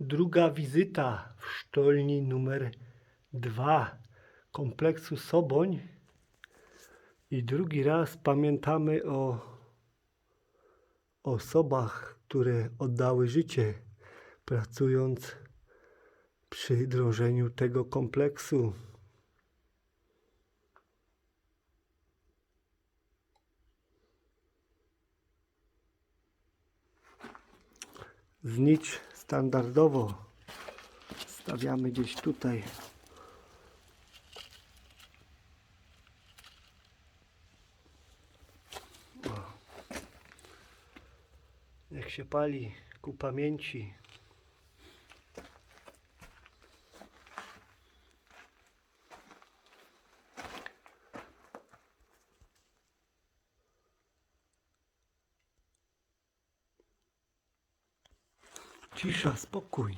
Druga wizyta w sztolni numer 2 kompleksu Soboń. I drugi raz pamiętamy o osobach, które oddały życie, pracując przy drążeniu tego kompleksu. Znicz standardowo stawiamy gdzieś tutaj. Niech się pali ku pamięci. Cisza, spokój.